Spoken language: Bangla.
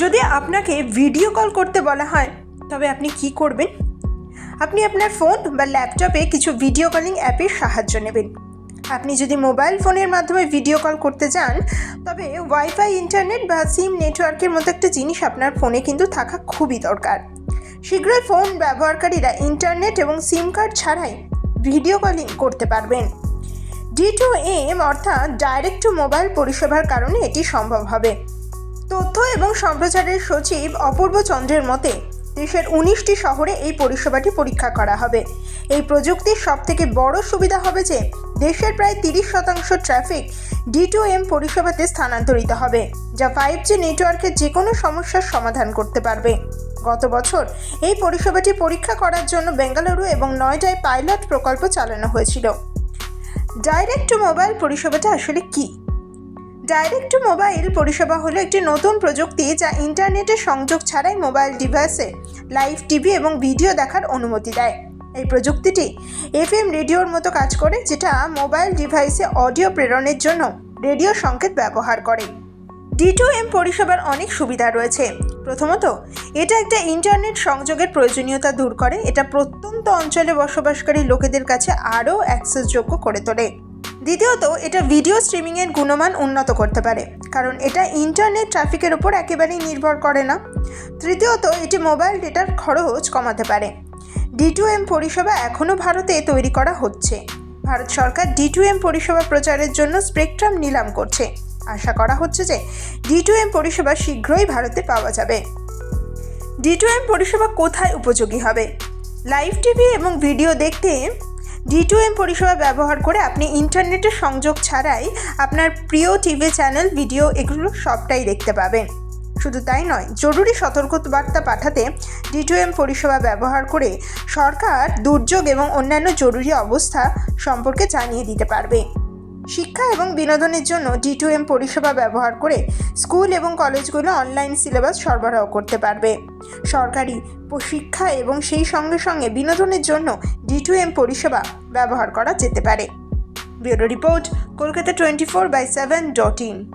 যদি আপনাকে ভিডিও কল করতে বলা হয়, তবে আপনি কি করবেন? আপনি আপনার ফোন বা ল্যাপটপে কিছু ভিডিও কলিং অ্যাপের সাহায্য নেবেন। আপনি যদি মোবাইল ফোনের মাধ্যমে ভিডিও কল করতে চান, তবে ওয়াইফাই ইন্টারনেট বা সিম নেটওয়ার্কের মতো একটা জিনিস আপনার ফোনে কিন্তু থাকা খুবই দরকার। শীঘ্রই ফোন ব্যবহারকারীরা ইন্টারনেট এবং সিম কার্ড ছাড়াই ভিডিও কলিং করতে পারবেন। ডি টু এম অর্থাৎ ডাইরেক্ট টু মোবাইল পরিষেবার কারণে এটি সম্ভব হবে। তথ্য এবং সম্প্রচারের সচিব অপূর্ব চন্দ্রের মতে, দেশের উনিশটি শহরে এই পরিষেবাটি পরীক্ষা করা হবে। এই প্রযুক্তির সবথেকে বড় সুবিধা হবে যে, দেশের প্রায় তিরিশ শতাংশ ট্রাফিক ডি টু এম পরিষেবাতে স্থানান্তরিত হবে, যা ফাইভ জি নেটওয়ার্কের যে কোনো সমস্যার সমাধান করতে পারবে। গত বছর এই পরিষেবাটি পরীক্ষা করার জন্য বেঙ্গালুরু এবং নয়ডায় পাইলট প্রকল্প চালানো হয়েছিল। ডাইরেক্ট টু মোবাইল পরিষেবাটা আসলে কী? ডাইরেক্ট টু মোবাইল পরিষেবা হলো একটি নতুন প্রযুক্তি যা ইন্টারনেটের সংযোগ ছাড়াই মোবাইল ডিভাইসে লাইভ টিভি এবং ভিডিও দেখার অনুমতি দেয়। এই প্রযুক্তিটি এফএম রেডিওর মতো কাজ করে, যেটা মোবাইল ডিভাইসে অডিও প্রেরণের জন্য রেডিও সংকেত ব্যবহার করে। ডি টু এম পরিষেবার অনেক সুবিধা রয়েছে। প্রথমত, এটা একটা ইন্টারনেট সংযোগের প্রয়োজনীয়তা দূর করে। এটা প্রত্যন্ত অঞ্চলে বসবাসকারী লোকেদের কাছে আরও অ্যাক্সেসযোগ্য করে তোলে। দ্বিতীয়ত, এটা ভিডিও স্ট্রিমিংয়ের গুণমান উন্নত করতে পারে, কারণ এটা ইন্টারনেট ট্রাফিকের উপর একেবারেই নির্ভর করে না। তৃতীয়ত, এটি মোবাইল ডেটার খরচ কমাতে পারে। ডি টু এম পরিষেবা এখনও ভারতে তৈরি করা হচ্ছে। ভারত সরকার ডি টু এম পরিষেবা প্রচারের জন্য স্পেকট্রাম নিলাম করছে। আশা করা হচ্ছে যে ডি টু এম পরিষেবা শীঘ্রই ভারতে পাওয়া যাবে। ডি টু এম পরিষেবা কোথায় উপযোগী হবে? লাইভ টিভি এবং ভিডিও দেখতে ডি টু এম পরিষেবা ব্যবহার করে আপনি ইন্টারনেটের সংযোগ ছাড়াই আপনার প্রিয় টিভি চ্যানেল, ভিডিও এগুলো সবটাই দেখতে পাবেন। শুধু তাই নয়, জরুরি সতর্কবার্তা পাঠাতে ডি টু এম পরিষেবা ব্যবহার করে সরকার দুর্যোগ এবং অন্যান্য জরুরি অবস্থা সম্পর্কে জানিয়ে দিতে পারবে। শিক্ষা এবং বিনোদনের জন্য ডি টু এম পরিষেবা ব্যবহার করে স্কুল এবং কলেজগুলো অনলাইন সিলেবাস সরবরাহ করতে পারবে। সরকারি শিক্ষা এবং সেই সঙ্গে সঙ্গে বিনোদনের জন্য ডি টু এম পরিষেবা ব্যবহার করা যেতে পারে। Bureau report, Kolkata twenty four by seven dot in